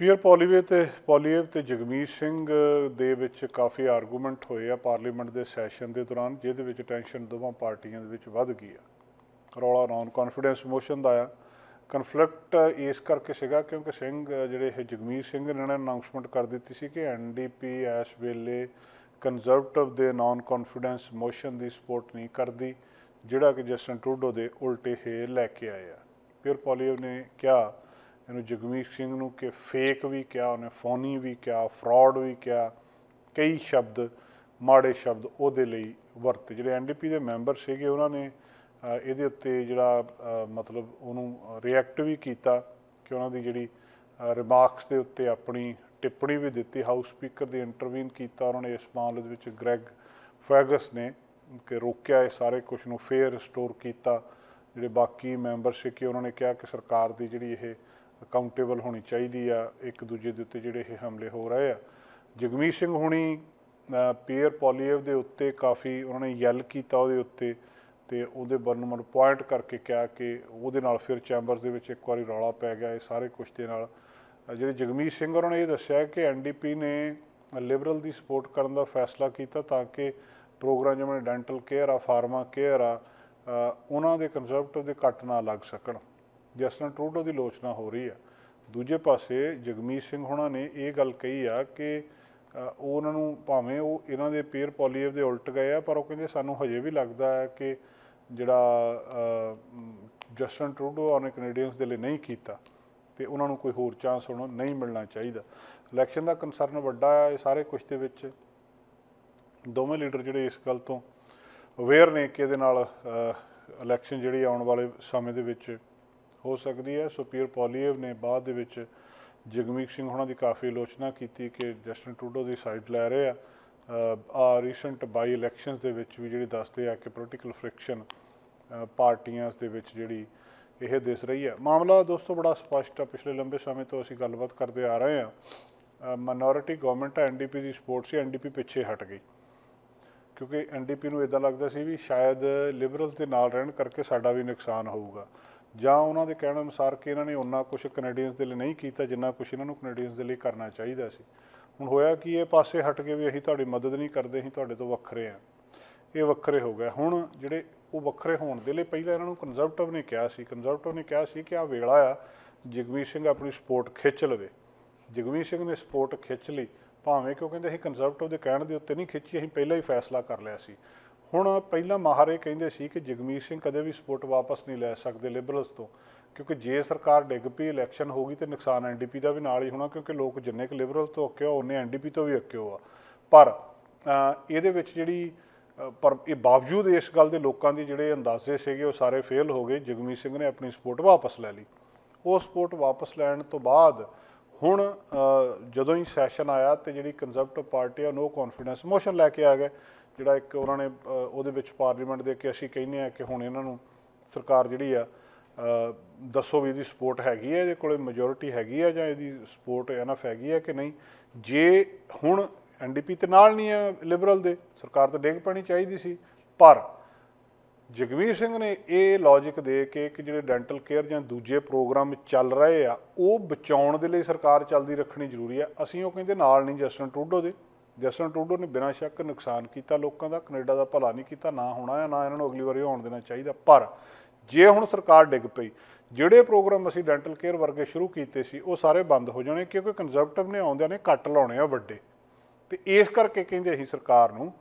Peer ਪੋਲੀਵੇ ਤੇ ਪੋਲੀਏਵ ਤੇ ਜਗਮੀਤ ਸਿੰਘ ਦੇ ਵਿੱਚ ਕਾਫੀ ਆਰਗੂਮੈਂਟ ਹੋਏ ਆ ਪਾਰਲੀਮੈਂਟ ਦੇ ਸੈਸ਼ਨ ਦੇ ਦੌਰਾਨ, ਜਿਹਦੇ ਵਿੱਚ ਟੈਨਸ਼ਨ ਦੋਵਾਂ ਪਾਰਟੀਆਂ ਦੇ ਵਿੱਚ ਵੱਧ ਗਈ ਆ। ਰੌਲਾ ਨਾਨ ਕੌਨਫੀਡੈਂਸ ਮੋਸ਼ਨ ਦਾ ਆ। ਕਨਫਲਿਕਟ ਇਸ ਕਰਕੇ ਸੀਗਾ ਕਿਉਂਕਿ ਸਿੰਘ, ਜਿਹੜੇ ਇਹ ਜਗਮੀਤ ਸਿੰਘ ਨੇ ਇਹਨਾਂ ਅਨਾਉਂਸਮੈਂਟ ਕਰ ਦਿੱਤੀ ਸੀ ਕਿ ਐਨਡੀਪੀ ਇਸ ਵੇਲੇ ਕੰਜ਼ਰਵੇਟਿਵ ਦੇ ਨਾਨ ਕੌਨਫੀਡੈਂਸ ਮੋਸ਼ਨ ਦੀ ਸਪੋਰਟ ਨਹੀਂ ਕਰਦੀ, ਜਿਹੜਾ ਕਿ ਜਸਟਨ ਟਰੂਡੋ ਦੇ ਉਲਟੇ ਹੀ ਲੈ ਕੇ ਆਏ ਆ। ਪੀਅਰ ਪੋਲੀਏਵ ਨੇ ਕਿਹਾ ਇਹਨੂੰ ਜਗਮੀਤ ਸਿੰਘ ਨੂੰ ਕਿ ਫੇਕ ਵੀ ਕਿਹਾ, ਉਹਨੇ ਫੋਨੀ ਵੀ ਕਿਹਾ ਫਰਾਡ ਵੀ ਕਿਹਾ, ਕਈ ਸ਼ਬਦ, ਮਾੜੇ ਸ਼ਬਦ ਉਹਦੇ ਲਈ ਵਰਤੇ। ਜਿਹੜੇ ਐਨਡੀਪੀ ਦੇ ਮੈਂਬਰ ਸੀਗੇ, ਉਹਨਾਂ ਨੇ ਇਹਦੇ ਉੱਤੇ ਜਿਹੜਾ ਮਤਲਬ ਉਹਨੂੰ ਰਿਐਕਟ ਵੀ ਕੀਤਾ ਕਿ ਉਹਨਾਂ ਦੀ ਜਿਹੜੀ ਰਿਮਾਰਕਸ ਦੇ ਉੱਤੇ ਆਪਣੀ ਟਿੱਪਣੀ ਵੀ ਦਿੱਤੀ। ਹਾਊਸ ਸਪੀਕਰ ਦੀ ਇੰਟਰਵੀਨ ਕੀਤਾ, ਉਹਨਾਂ ਨੇ ਇਸ ਮਾਮਲੇ ਦੇ ਵਿੱਚ ਗ੍ਰੈਗ ਫੈਗਸ ਨੇ ਕਿ ਰੋਕਿਆ ਇਹ ਸਾਰੇ ਕੁਝ ਨੂੰ ਫੇਅਰ ਰਿਸਟੋਰ ਕੀਤਾ। ਜਿਹੜੇ ਬਾਕੀ ਮੈਂਬਰ ਸੀ ਕਿ ਉਹਨਾਂ ਨੇ ਕਿਹਾ ਕਿ ਸਰਕਾਰ ਦੀ ਜਿਹੜੀ ਇਹ ਅਕਾਊਂਟੇਬਲ ਹੋਣੀ ਚਾਹੀਦੀ ਆ, ਇੱਕ ਦੂਜੇ ਦੇ ਉੱਤੇ ਜਿਹੜੇ ਇਹ ਹਮਲੇ ਹੋ ਰਹੇ ਆ। ਜਗਮੀਤ ਸਿੰਘ ਹੁਣੀ ਪੀਅਰ ਪੋਲੀਏਵ ਦੇ ਉੱਤੇ ਕਾਫੀ ਉਹਨਾਂ ਨੇ ਯੈਲ ਕੀਤਾ ਉਹਦੇ ਉੱਤੇ ਤੇ ਉਹਦੇ ਬਰਨਮਨ ਪੁਆਇੰਟ ਕਰਕੇ ਕਿਹਾ ਕਿ ਉਹਦੇ ਨਾਲ ਫਿਰ ਚੈਂਬਰਸ ਦੇ ਵਿੱਚ ਇੱਕ ਵਾਰੀ ਰੌਲਾ ਪੈ ਗਿਆ, ਇਹ ਸਾਰੇ ਕੁਛ ਦੇ ਨਾਲ। ਜਿਹੜੇ ਜਗਮੀਤ ਸਿੰਘ ਉਹਨਾਂ ਨੇ ਇਹ ਦੱਸਿਆ ਕਿ ਐਨਡੀਪੀ ਨੇ ਲਿਬਰਲ ਦੀ ਸਪੋਰਟ ਕਰਨ ਦਾ ਫੈਸਲਾ ਕੀਤਾ ਤਾਂ ਕਿ ਪ੍ਰੋਗਰਾਮ ਜਿਵੇਂ ਡੈਂਟਲ ਕੇਅਰ ਆ ਫਾਰਮਾ ਕੇਅਰ ਆ ਉਹਨਾਂ ਦੇ ਕੰਜ਼ਰਵੇਟਿਵ ਦੇ ਕੱਟ ਨਾ ਲੱਗ ਸਕਣ। ਜਿਸ ਨਾਲ ਟਰੂਡੋ ਦੀ ਲੋਚਨਾ ਹੋ ਰਹੀ ਆ। ਦੂਜੇ ਪਾਸੇ ਜਗਮੀਤ ਸਿੰਘ ਹੋਣਾ ਨੇ ਇਹ ਗੱਲ ਕਹੀ ਆ ਕਿ ਉਹ ਉਹਨਾਂ ਨੂੰ ਭਾਵੇਂ ਉਹ ਇਹਨਾਂ ਦੇ ਪੀਅਰ ਪੋਲੀਏਵ ਦੇ ਉਲਟ ਗਏ ਆ, ਪਰ ਉਹ ਕਹਿੰਦੇ ਸਾਨੂੰ ਹਜੇ ਵੀ ਲੱਗਦਾ ਹੈ ਕਿ ਜਿਹੜਾ ਜਸਟਨ ਟਰੂਡੋ ਨੇ ਕੈਨੇਡੀਅਨਸ ਦੇ ਲਈ ਨਹੀਂ ਕੀਤਾ ਤੇ ਉਹਨਾਂ ਨੂੰ ਕੋਈ ਹੋਰ ਚਾਂਸ ਹੁਣ ਨਹੀਂ ਮਿਲਣਾ ਚਾਹੀਦਾ। ਇਲੈਕਸ਼ਨ ਦਾ ਕੰਸਰਨ ਵੱਡਾ ਆ ਇਹ ਸਾਰੇ ਕੁਝ ਦੇ ਵਿੱਚ। ਦੋਵੇਂ ਲੀਡਰ ਜਿਹੜੇ ਇਸ ਗੱਲ ਤੋਂ ਅਵੇਅਰ ਨੇ ਕਿ ਇਹਦੇ ਨਾਲ ਇਲੈਕਸ਼ਨ ਜਿਹੜੀ ਆਉਣ ਵਾਲੇ ਸਮੇਂ ਦੇ ਵਿੱਚ ਹੋ ਸਕਦੀ ਹੈ। ਸੁਪੀਰ ਪੋਲੀਵ ਨੇ ਬਾਅਦ ਦੇ ਵਿੱਚ ਜਗਮੀਤ ਸਿੰਘ ਹੋਣਾ ਦੀ ਕਾਫੀ ਆਲੋਚਨਾ ਕੀਤੀ ਕਿ ਜਸਟਨ ਟਰੂਡੋ ਦੀ ਸਾਈਡ ਲੈ ਰਹੇ ਆ। ਆ ਰੀਸੈਂਟ ਬਾਈ ਇਲੈਕਸ਼ਨਸ ਦੇ ਵਿੱਚ ਵੀ ਜਿਹੜੀ ਦੱਸਦੇ ਆ ਕਿ ਪੋਲੀਟੀਕਲ ਫ੍ਰਿਕਸ਼ਨ ਪਾਰਟੀਆਂ ਦੇ ਵਿੱਚ ਜਿਹੜੀ ਇਹ ਦਿਸ ਰਹੀ ਹੈ। ਮਾਮਲਾ ਦੋਸਤੋ ਬੜਾ ਸਪਸ਼ਟ ਆ। ਪਿਛਲੇ ਲੰਬੇ ਸਮੇਂ ਤੋਂ ਅਸੀਂ ਗੱਲਬਾਤ ਕਰਦੇ ਆ ਰਹੇ ਆ। ਮਾਈਨੋਰਿਟੀ ਗਵਰਨਮੈਂਟ ਐਨਡੀਪੀ ਦੀ ਸਪੋਰਟ ਸੀ। ਐਨਡੀਪੀ ਪਿੱਛੇ ਹਟ ਗਈ। ਕਿਉਂਕਿ ਐਨਡੀਪੀ ਨੂੰ ਇਦਾਂ ਲੱਗਦਾ ਸੀ ਵੀ ਸ਼ਾਇਦ ਲਿਬਰਲ ਦੇ ਨਾਲ ਰਹਿਣ ਕਰਕੇ ਸਾਡਾ ਵੀ ਨੁਕਸਾਨ ਹੋਊਗਾ। ਜਾਂ ਉਹਨਾਂ ਦੇ ਕਹਿਣ ਅਨੁਸਾਰ ਕਿ ਇਹਨਾਂ ਨੇ ਉਹਨਾਂ ਕੁਝ ਕੈਨੇਡੀਅਨਸ ਦੇ ਲਈ ਨਹੀਂ ਕੀਤਾ, ਜਿੰਨਾ ਕੁਝ ਇਹਨਾਂ ਨੂੰ ਕੈਨੇਡੀਅਨਸ ਦੇ ਲਈ ਕਰਨਾ ਚਾਹੀਦਾ ਸੀ। ਹੁਣ ਹੋਇਆ ਕਿ ਇਹ ਪਾਸੇ ਹਟ ਕੇ ਵੀ ਅਸੀਂ ਤੁਹਾਡੀ ਮਦਦ ਨਹੀਂ ਕਰਦੇ, ਅਸੀਂ ਤੁਹਾਡੇ ਤੋਂ ਵੱਖਰੇ ਆ। ਇਹ ਵੱਖਰੇ ਹੋ ਗਏ। ਹੁਣ ਜਿਹੜੇ ਉਹ ਵੱਖਰੇ ਹੋਣ ਦੇ ਲਈ ਪਹਿਲਾਂ ਇਹਨਾਂ ਨੂੰ ਕੰਜ਼ਰਵੇਟਿਵ ਨੇ ਕਿਹਾ ਸੀ। ਕੰਜ਼ਰਵੇਟਿਵ ਨੇ ਕਿਹਾ ਸੀ ਕਿ ਆ ਵੇਲਾ ਆ, ਜਗਮੀਤ ਸਿੰਘ ਆਪਣੀ ਸਪੋਰਟ ਖਿੱਚ ਲਵੇ। ਜਗਮੀਤ ਸਿੰਘ ਨੇ ਸਪੋਰਟ ਖਿੱਚ ਲਈ। ਭਾਵੇਂ ਕਿ ਉਹ ਕਹਿੰਦੇ ਅਸੀਂ ਕੰਜ਼ਰਵੇਟਿਵ ਦੇ ਕਹਿਣ ਦੇ ਉੱਤੇ ਨਹੀਂ ਖਿੱਚੀ, ਅਸੀਂ ਪਹਿਲਾਂ ਹੀ ਫੈਸਲਾ ਕਰ ਲਿਆ ਸੀ। ਹੁਣ ਪਹਿਲਾਂ ਮਾਹਰ ਇਹ ਕਹਿੰਦੇ ਸੀ ਕਿ ਜਗਮੀਤ ਸਿੰਘ ਕਦੇ ਵੀ ਸਪੋਰਟ ਵਾਪਸ ਨਹੀਂ ਲੈ ਸਕਦੇ ਲਿਬਰਲਸ ਤੋਂ, ਕਿਉਂਕਿ ਜੇ ਸਰਕਾਰ ਡਿੱਗ ਪਈ ਇਲੈਕਸ਼ਨ ਹੋ ਗਈ ਤੇ ਨੁਕਸਾਨ ਐਨਡੀਪੀ ਦਾ ਵੀ ਨਾਲ ਹੀ ਹੋਣਾ, ਕਿਉਂਕਿ ਲੋਕ ਜਿੰਨੇ ਕੁ ਲਿਬਰਲ ਤੋਂ ਅੱਕੇ ਹੋ ਉਹਨੇ ਐਨਡੀਪੀ ਤੋਂ ਵੀ ਅੱਕੇ ਹੋ ਆ। ਪਰ ਇਹਦੇ ਵਿੱਚ ਜਿਹੜੀ ਪਰ ਇਹ ਬਾਵਜੂਦ ਇਸ ਗੱਲ ਦੇ ਲੋਕਾਂ ਦੀ ਜਿਹੜੇ ਅੰਦਾਜ਼ੇ ਸੀਗੇ, ਉਹ ਸਾਰੇ ਫੇਲ ਹੋ ਗਏ, ਜਗਮੀਤ ਸਿੰਘ ਨੇ ਆਪਣੀ ਸਪੋਰਟ ਵਾਪਸ ਲੈ ਲਈ। ਉਹ ਸਪੋਰਟ ਵਾਪਸ ਲੈਣ ਤੋਂ ਬਾਅਦ ਹੁਣ ਜਦੋਂ ਹੀ ਸੈਸ਼ਨ ਆਇਆ ਤੇ ਜਿਹੜੀ ਕੰਜ਼ਰਵੇਟਿਵ ਪਾਰਟੀ ਆ ਨੋ ਕੌਨਫੀਡੈਂਸ ਮੋਸ਼ਨ ਲੈ ਕੇ ਆ ਗਏ। ਜਿਹੜਾ ਇੱਕ ਉਹਨਾਂ ਨੇ ਉਹਦੇ ਵਿੱਚ ਪਾਰਲੀਮੈਂਟ ਦੇ ਕੇ ਅਸੀਂ ਕਹਿੰਦੇ ਆ ਕਿ ਹੁਣ ਇਹਨਾਂ ਨੂੰ ਸਰਕਾਰ ਜਿਹੜੀ ਆ ਦੱਸੋ ਵੀ ਇਹਦੀ ਸਪੋਰਟ ਹੈਗੀ ਹੈ ਇਹਦੇ ਕੋਲੇ ਮੈਜੋਰਿਟੀ ਹੈਗੀ ਹੈ ਜਾਂ ਇਹਦੀ ਸਪੋਰਟ ਐਨਫ ਹੈਗੀ ਹੈ ਕਿ ਨਹੀਂ? ਜੇ ਹੁਣ ਐਨਡੀਪੀ ਤੇ ਨਾਲ ਨਹੀਂ ਹੈ ਲਿਬਰਲ ਦੇ, ਸਰਕਾਰ ਤਾਂ ਡਿੱਗ ਪੈਣੀ ਚਾਹੀਦੀ ਸੀ। ਪਰ ਜਗਵੀਰ ਸਿੰਘ ਨੇ ਇਹ ਲੌਜੀਕ ਦੇ ਕੇ ਕਿ ਜਿਹੜੇ ਡੈਂਟਲ ਕੇਅਰ ਜਾਂ ਦੂਜੇ ਪ੍ਰੋਗਰਾਮ ਚੱਲ ਰਹੇ ਆ, ਉਹ ਬਚਾਉਣ ਦੇ ਲਈ ਸਰਕਾਰ ਚੱਲਦੀ ਰੱਖਣੀ ਜ਼ਰੂਰੀ ਆ। ਅਸੀਂ ਉਹ ਕਹਿੰਦੇ ਨਾਲ ਨਹੀਂ ਜਸਟਨ ਟਰੂਡੋ ਦੇ। ਜਸਟਨ ਟਰੂਡੋ ਨੇ ਬਿਨਾਂ ਸ਼ੱਕ ਨੁਕਸਾਨ ਕੀਤਾ ਲੋਕਾਂ ਦਾ, ਕੈਨੇਡਾ ਦਾ ਭਲਾ ਨਹੀਂ ਕੀਤਾ, ਨਾ ਹੋਣਾ ਹੈ, ਨਾ ਇਹਨਾਂ ਨੂੰ ਅਗਲੀ ਵਾਰੀ ਹੋਣ ਦੇਣਾ ਚਾਹੀਦਾ। ਪਰ ਜੇ ਹੁਣ ਸਰਕਾਰ ਡਿੱਗ ਪਈ, ਜਿਹੜੇ ਪ੍ਰੋਗਰਾਮ ਅਸੀਂ ਡੈਂਟਲ ਕੇਅਰ ਵਰਗੇ ਸ਼ੁਰੂ ਕੀਤੇ ਸੀ, ਉਹ ਸਾਰੇ ਬੰਦ ਹੋ ਜਾਣੇ ਕਿਉਂਕਿ ਕੰਜ਼ਰਵੇਟਿਵ ਨੇ ਆਉਂਦਿਆਂ ਨੇ ਕੱਟ ਲਾਉਣੇ ਆ ਵੱਡੇ। ਤੇ ਇਸ ਕਰਕੇ ਕਹਿੰਦੇ ਅਸੀਂ ਸਰਕਾਰ ਨੂੰ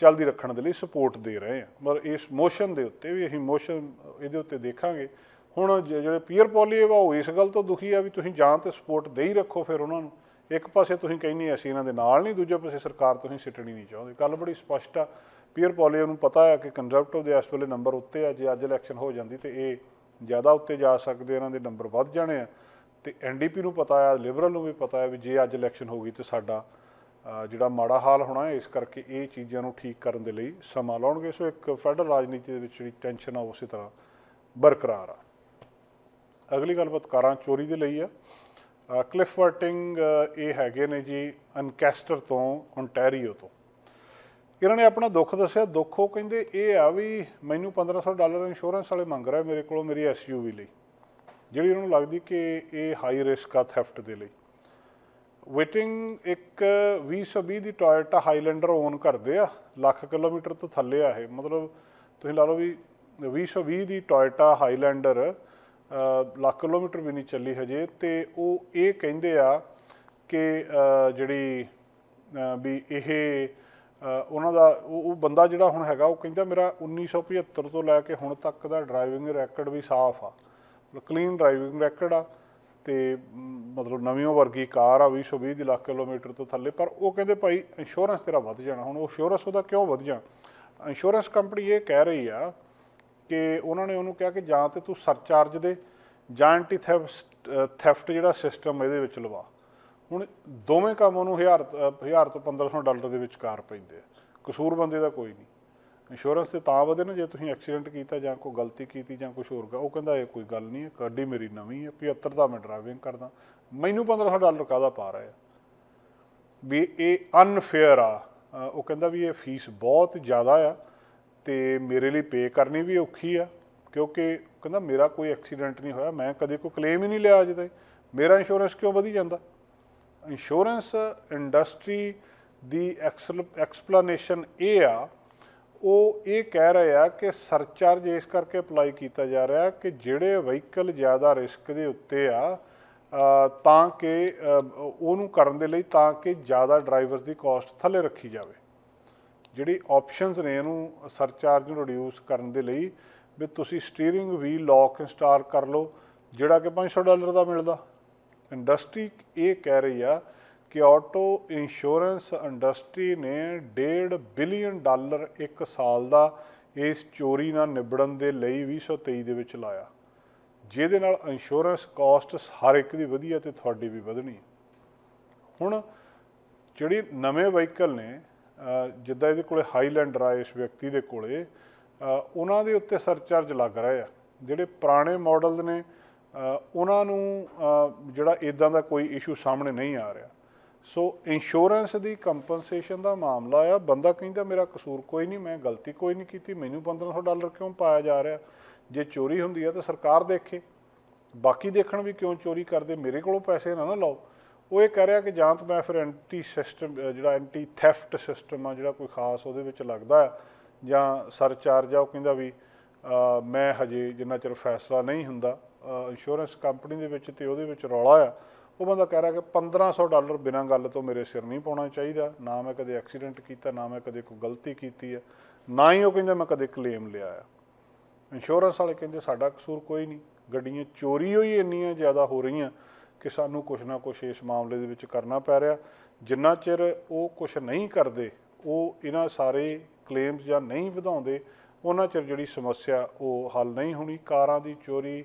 ਚੱਲਦੀ ਰੱਖਣ ਦੇ ਲਈ ਸਪੋਰਟ ਦੇ ਰਹੇ ਹਾਂ। ਮਤਲਬ ਇਸ ਮੋਸ਼ਨ ਦੇ ਉੱਤੇ ਵੀ ਅਸੀਂ ਮੋਸ਼ਨ ਇਹਦੇ ਉੱਤੇ ਦੇਖਾਂਗੇ। ਹੁਣ ਜ- ਜਿਹੜੇ ਪੀਅਰ ਪੋਲੀਏਵਾ ਉਹ ਇਸ ਗੱਲ ਤੋਂ ਦੁਖੀ ਆ ਵੀ ਤੁਸੀਂ ਜਾਂ ਤੇ ਸਪੋਰਟ ਦੇ ਹੀ ਰੱਖੋ ਫਿਰ ਉਹਨਾਂ ਨੂੰ। ਇੱਕ ਪਾਸੇ ਤੁਸੀਂ ਕਹਿੰਦੇ ਅਸੀਂ ਇਹਨਾਂ ਦੇ ਨਾਲ ਨਹੀਂ, ਦੂਜੇ ਪਾਸੇ ਸਰਕਾਰ ਤੁਸੀਂ ਸਿੱਟਣੀ ਨਹੀਂ ਚਾਹੁੰਦੇ। ਗੱਲ ਬੜੀ ਸਪਸ਼ਟ ਆ। ਪੀਅਰ ਪੋਲੀਓ ਨੂੰ ਪਤਾ ਹੈ ਕਿ ਕੰਜ਼ਰਵੇਟਿਵ ਦੇ ਇਸ ਵੇਲੇ ਨੰਬਰ ਉੱਤੇ ਆ। ਜੇ ਅੱਜ ਇਲੈਕਸ਼ਨ ਹੋ ਜਾਂਦੀ ਤੇ ਇਹ ਜ਼ਿਆਦਾ ਉੱਤੇ ਜਾ ਸਕਦੇ ਇਹਨਾਂ ਦੇ ਨੰਬਰ ਵੱਧ ਜਾਣੇ ਆ। ਤੇ ਐਨਡੀਪੀ ਨੂੰ ਪਤਾ ਆ ਲਿਬਰਲ ਨੂੰ ਵੀ ਪਤਾ ਹੈ ਵੀ ਜੇ ਅੱਜ ਇਲੈਕਸ਼ਨ ਹੋ ਗਈ ਤੇ ਸਾਡਾ ਜਿਹੜਾ ਮਾੜਾ ਹਾਲ ਹੋਣਾ ਹੈ, ਇਸ ਕਰਕੇ ਇਹ ਚੀਜ਼ਾਂ ਨੂੰ ਠੀਕ ਕਰਨ ਦੇ ਲਈ ਸਮਾਂ ਲਾਉਣਗੇ। ਸੋ ਇੱਕ ਫੈਡਰਲ ਰਾਜਨੀਤੀ ਦੇ ਵਿੱਚ ਜਿਹੜੀ ਟੈਨਸ਼ਨ ਆ ਉਸੇ ਤਰ੍ਹਾਂ ਬਰਕਰਾਰ ਆ। ਅਗਲੀ ਗੱਲਬਾਤ ਕਾਰਾਂ ਚੋਰੀ ਦੇ ਲਈ ਆ। ਕਲਿਫ ਵਰਟਿੰਗ ਇਹ ਹੈਗੇ ਨੇ ਜੀ ਅਨਕੈਸਟਰ ਤੋਂ ਓਨਟਾਰੀਓ ਤੋਂ। ਇਹਨਾਂ ਨੇ ਆਪਣਾ ਦੁੱਖ ਦੱਸਿਆ, ਦੁੱਖ ਉਹ ਕਹਿੰਦੇ, ਇਹ ਆ ਵੀ ਮੈਨੂੰ 1500 ਡਾਲਰ ਇੰਸ਼ੋਰੈਂਸ ਵਾਲੇ ਮੰਗ ਰਿਹਾ ਮੇਰੇ ਕੋਲੋਂ ਮੇਰੀ ਐਸਯੂਵੀ ਲਈ। ਜਿਹੜੀ ਉਹਨਾਂ ਨੂੰ ਲੱਗਦੀ ਕਿ ਇਹ ਹਾਈ ਰਿਸਕ ਆ ਥੈਫਟ ਦੇ ਲਈ। ਵੇਟਿੰਗ ਇੱਕ 2020 ਦੀ ਟੋਇਟਾ ਹਾਈਲੈਂਡਰ ਓਨ ਕਰਦੇ ਆ, ਲੱਖ ਕਿਲੋਮੀਟਰ ਤੋਂ ਥੱਲੇ ਆ ਇਹ। ਮਤਲਬ ਤੁਸੀਂ ਲਾ ਲਓ ਵੀ 2020 ਦੀ ਟੋਇਟਾ ਹਾਈਲੈਂਡਰ ਲੱਖ ਕਿਲੋਮੀਟਰ ਵੀ ਨਹੀਂ ਚੱਲੀ ਹਜੇ ਤੇ ਉਹ ਇਹ ਕਹਿੰਦੇ ਆ ਕਿ ਜਿਹੜੀ ਵੀ ਇਹ ਉਹਨਾਂ ਦਾ ਉਹ ਉਹ ਬੰਦਾ ਜਿਹੜਾ ਹੁਣ ਹੈਗਾ, ਉਹ ਕਹਿੰਦਾ ਮੇਰਾ 1975 ਤੋਂ ਲੈ ਕੇ ਹੁਣ ਤੱਕ ਦਾ ਡਰਾਈਵਿੰਗ ਰੈਕੋਰਡ ਵੀ ਸਾਫ਼ ਆ। ਕਲੀਨ ਡਰਾਈਵਿੰਗ ਰੈਕੋਰਡ ਆ ਤੇ ਮਤਲਬ ਨਵੀਂ ਵਰਗੀ ਕਾਰ ਆ 2020 ਦੀ ਲੱਖ ਕਿਲੋਮੀਟਰ ਤੋਂ ਥੱਲੇ। ਪਰ ਉਹ ਕਹਿੰਦੇ ਭਾਈ ਇੰਸ਼ੋਰੈਂਸ ਤੇਰਾ ਵੱਧ ਜਾਣਾ। ਹੁਣ ਉਹ ਇੰਸ਼ੋਰੈਂਸ ਉਹਦਾ ਕਿਉਂ ਵੱਧ ਜਾਣਾ? ਇੰਸ਼ੋਰੈਂਸ ਕੰਪਨੀ ਇਹ ਕਹਿ ਰਹੀ ਆ ਕਿ ਉਹਨਾਂ ਨੇ ਉਹਨੂੰ ਕਿਹਾ ਕਿ ਜਾਂ ਤੇ ਤੂੰ ਸਰਚਾਰਜ ਦੇ ਜਾਂ ਐਂਟੀ ਥੈਫਟ ਜਿਹੜਾ ਸਿਸਟਮ ਇਹਦੇ ਵਿੱਚ ਲਵਾ। ਹੁਣ ਦੋਵੇਂ ਕੰਮ ਉਹਨੂੰ 1000 1000 ਤੋਂ 1500 ਡਾਲਰ ਦੇ ਵਿਚਕਾਰ ਪੈਂਦੇ ਆ। ਕਸੂਰ ਬੰਦੇ ਦਾ ਕੋਈ ਨਹੀਂ। ਇੰਸ਼ੋਰੈਂਸ ਤੇ ਤਾਂ ਵਧੇ ਨਾ ਜੇ ਤੁਸੀਂ ਐਕਸੀਡੈਂਟ ਕੀਤਾ ਜਾਂ ਕੋਈ ਗਲਤੀ ਕੀਤੀ ਜਾਂ ਕੁਝ ਹੋਰ ਉਹ ਕਹਿੰਦਾ, ਇਹ ਕੋਈ ਗੱਲ ਨਹੀਂ ਹੈ ਗੱਡੀ ਮੇਰੀ ਨਵੀਂ ਹੈ 75 ਦਾ ਮੈਂ ਡਰਾਈਵਿੰਗ ਕਰਦਾ। ਮੈਨੂੰ 1500 ਡਾਲਰ ਕਾਹਦਾ ਪਾ ਰਿਹਾ ਵੀ ਇਹ ਅਨਫੇਅਰ ਆ। ਉਹ ਕਹਿੰਦਾ ਵੀ ਇਹ ਫੀਸ ਬਹੁਤ ਜ਼ਿਆਦਾ ਆ। ਤੇ ਮੇਰੇ ਲਈ ਪੇ ਕਰਨੀ ਵੀ ਔਖੀ ਆ, ਕਿਉਂਕਿ ਕਹਿੰਦਾ ਮੇਰਾ ਕੋਈ ਐਕਸੀਡੈਂਟ ਨਹੀਂ ਹੋਇਆ, ਮੈਂ ਕਦੇ ਕੋਈ ਕਲੇਮ ਹੀ ਨਹੀਂ ਲਿਆ ਅਜੇ ਤਾਈਂ। ਮੇਰਾ ਇੰਸ਼ੋਰੈਂਸ ਕਿਉਂ ਵਧੀ ਜਾਂਦਾ? ਇੰਸ਼ੋਰੈਂਸ ਇੰਡਸਟਰੀ ਦੀ ਐਕਸਪਲੇਨੇਸ਼ਨ ਇਹ ਆ, ਉਹ ਇਹ ਕਹਿ ਰਹੇ ਆ ਕਿ ਸਰਚਾਰਜ ਇਸ ਕਰਕੇ ਅਪਲਾਈ ਕੀਤਾ ਜਾ ਰਿਹਾ ਕਿ ਜਿਹੜੇ ਵਹੀਕਲ ਜ਼ਿਆਦਾ ਰਿਸਕ ਦੇ ਉੱਤੇ ਆ ਤਾਂ ਕਿ ਉਹਨੂੰ ਕਰਨ ਦੇ ਲਈ ਤਾਂ ਕਿ ਜ਼ਿਆਦਾ ਡਰਾਈਵਰਸ ਦੀ ਕਾਸਟ ਥੱਲੇ ਰੱਖੀ ਜਾਵੇ। ਜਿਹੜੀ ਆਪਸ਼ਨਸ ਨੇ ਇਹਨੂੰ ਸਰਚਾਰਜ ਨੂੰ ਰਿਡਿਊਸ ਕਰਨ ਦੇ ਲਈ ਵੀ ਤੁਸੀਂ ਸਟੀਅਰਿੰਗ ਵੀ ਲੌਕ ਇੰਸਟਾਲ ਕਰ ਲਓ, ਜਿਹੜਾ ਕਿ 500 ਡਾਲਰ ਦਾ ਮਿਲਦਾ। ਇੰਡਸਟਰੀ ਇਹ ਕਹਿ ਰਹੀ ਆ ਕਿ ਆਟੋ ਇੰਸ਼ੋਰੈਂਸ ਇੰਡਸਟਰੀ ਨੇ 1.5 ਬਿਲੀਅਨ ਡਾਲਰ ਇੱਕ ਸਾਲ ਦਾ ਇਸ ਚੋਰੀ ਨਾਲ ਨਿਬੜਨ ਦੇ ਲਈ 2023 ਦੇ ਵਿੱਚ ਲਾਇਆ। ਜਿਹਦੇ ਨਾਲ ਇੰਸ਼ੋਰੈਂਸ ਕਾਸਟ ਹਰ ਇੱਕ ਦੀ ਵਧੀਆ ਹੈ ਤੇ ਤੁਹਾਡੀ ਵੀ ਵਧਣੀ। ਹੁਣ ਜਿਹੜੀ ਨਵੇਂ ਵਹੀਕਲ ਨੇ ਜਿੱਦਾਂ ਇਹਦੇ ਕੋਲੇ ਹਾਈਲੈਂਡਰ ਆ ਇਸ ਵਿਅਕਤੀ ਦੇ ਕੋਲੇ ਉਹਨਾਂ ਦੇ ਉੱਤੇ ਸਰਚਾਰਜ ਲੱਗ ਰਹੇ ਆ। ਜਿਹੜੇ ਪੁਰਾਣੇ ਮਾਡਲ ਨੇ ਉਹਨਾਂ ਨੂੰ ਜਿਹੜਾ ਇਦਾਂ ਦਾ ਕੋਈ ਇਸ਼ੂ ਸਾਹਮਣੇ ਨਹੀਂ ਆ ਰਿਹਾ। ਸੋ ਇੰਸ਼ੋਰੈਂਸ ਦੀ ਕੰਪਨਸੇਸ਼ਨ ਦਾ ਮਾਮਲਾ ਆ। ਬੰਦਾ ਕਹਿੰਦਾ, ਮੇਰਾ ਕਸੂਰ ਕੋਈ ਨਹੀਂ, ਮੈਂ ਗਲਤੀ ਕੋਈ ਨਹੀਂ ਕੀਤੀ, ਮੈਨੂੰ 1500 ਡਾਲਰ ਕਿਉਂ ਪਾਇਆ ਜਾ ਰਿਹਾ? ਜੇ ਚੋਰੀ ਹੁੰਦੀ ਆ ਤਾਂ ਸਰਕਾਰ ਦੇਖੇ। ਬਾਕੀ ਦੇਖਣ ਵੀ ਕਿਉਂ ਚੋਰੀ ਕਰਦੇ? ਮੇਰੇ ਕੋਲੋਂ ਪੈਸੇ ਨਾ ਨਾ ਲਾਓ। ਉਹ ਇਹ ਕਹਿ ਰਿਹਾ ਕਿ ਜਾਂ ਤਾਂ ਮੈਂ ਫਿਰ ਐਂਟੀ ਸਿਸਟਮ ਜਿਹੜਾ ਐਂਟੀ ਥੈਫਟ ਸਿਸਟਮ ਆ, ਜਿਹੜਾ ਕੋਈ ਖਾਸ ਉਹਦੇ ਵਿੱਚ ਲੱਗਦਾ ਹੈ, ਜਾਂ ਸਰਚਾਰਜ ਆ, ਉਹ ਕਹਿੰਦਾ ਵੀ ਮੈਂ ਹਜੇ ਜਿੰਨਾ ਚਿਰ ਫੈਸਲਾ ਨਹੀਂ ਹੁੰਦਾ ਇੰਸ਼ੋਰੈਂਸ ਕੰਪਨੀ ਦੇ ਵਿੱਚ ਤੇ ਉਹਦੇ ਵਿੱਚ ਰੌਲਾ ਆ, ਉਹ ਬੰਦਾ ਕਹਿ ਰਿਹਾ ਕਿ 1500 ਡਾਲਰ ਬਿਨਾਂ ਗੱਲ ਤੋਂ ਮੇਰੇ ਸਿਰ ਨਹੀਂ ਪਾਉਣਾ ਚਾਹੀਦਾ, ਨਾ ਮੈਂ ਕਦੇ ਐਕਸੀਡੈਂਟ ਕੀਤਾ, ਨਾ ਮੈਂ ਕਦੇ ਕੋਈ ਗਲਤੀ ਕੀਤੀ ਹੈ, ਨਾ ਹੀ ਉਹ ਕਹਿੰਦਾ ਮੈਂ ਕਦੇ ਕਲੇਮ ਲਿਆ ਆ। ਇੰਸ਼ੋਰੈਂਸ ਵਾਲੇ ਕਹਿੰਦੇ ਸਾਡਾ ਕਸੂਰ ਕੋਈ ਨਹੀਂ, ਗੱਡੀਆਂ ਚੋਰੀ ਹੋਈ ਇੰਨੀਆਂ, ਜ਼ਿਆਦਾ ਹੋ ਰਹੀਆਂ ਕਿ ਸਾਨੂੰ ਕੁਛ ਨਾ ਕੁਛ ਇਸ ਮਾਮਲੇ ਦੇ ਵਿੱਚ ਕਰਨਾ ਪੈ ਰਿਹਾ। ਜਿੰਨਾ ਚਿਰ ਉਹ ਕੁਛ ਨਹੀਂ ਕਰਦੇ, ਉਹ ਇਹਨਾਂ ਸਾਰੇ ਕਲੇਮਸ ਜਾਂ ਨਹੀਂ ਵਧਾਉਂਦੇ, ਉਹਨਾਂ ਚਿਰ ਜਿਹੜੀ ਸਮੱਸਿਆ ਉਹ ਹੱਲ ਨਹੀਂ ਹੋਣੀ। ਕਾਰਾਂ ਦੀ ਚੋਰੀ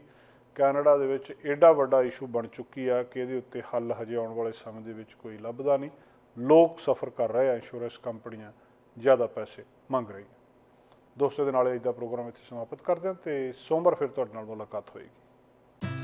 ਕੈਨੇਡਾ ਦੇ ਵਿੱਚ ਐਡਾ ਵੱਡਾ ਇਸ਼ੂ ਬਣ ਚੁੱਕੀ ਆ ਕਿ ਇਹਦੇ ਉੱਤੇ ਹੱਲ ਹਜੇ ਆਉਣ ਵਾਲੇ ਸਮੇਂ ਦੇ ਵਿੱਚ ਕੋਈ ਲੱਭਦਾ ਨਹੀਂ। ਲੋਕ ਸਫਰ ਕਰ ਰਹੇ ਆ ਇੰਸ਼ੋਰੈਂਸ ਕੰਪਨੀਆਂ ਜ਼ਿਆਦਾ ਪੈਸੇ ਮੰਗ ਰਹੀਆਂ। ਦੋਸਤੋ ਦੇ ਨਾਲ ਅੱਜ ਦਾ ਪ੍ਰੋਗਰਾਮ ਇੱਥੇ ਸਮਾਪਤ ਕਰਦੇ ਹਾਂ ਤੇ ਸੋਮਵਾਰ ਫਿਰ ਤੁਹਾਡੇ ਨਾਲ ਮੁਲਾਕਾਤ ਹੋਏਗੀ।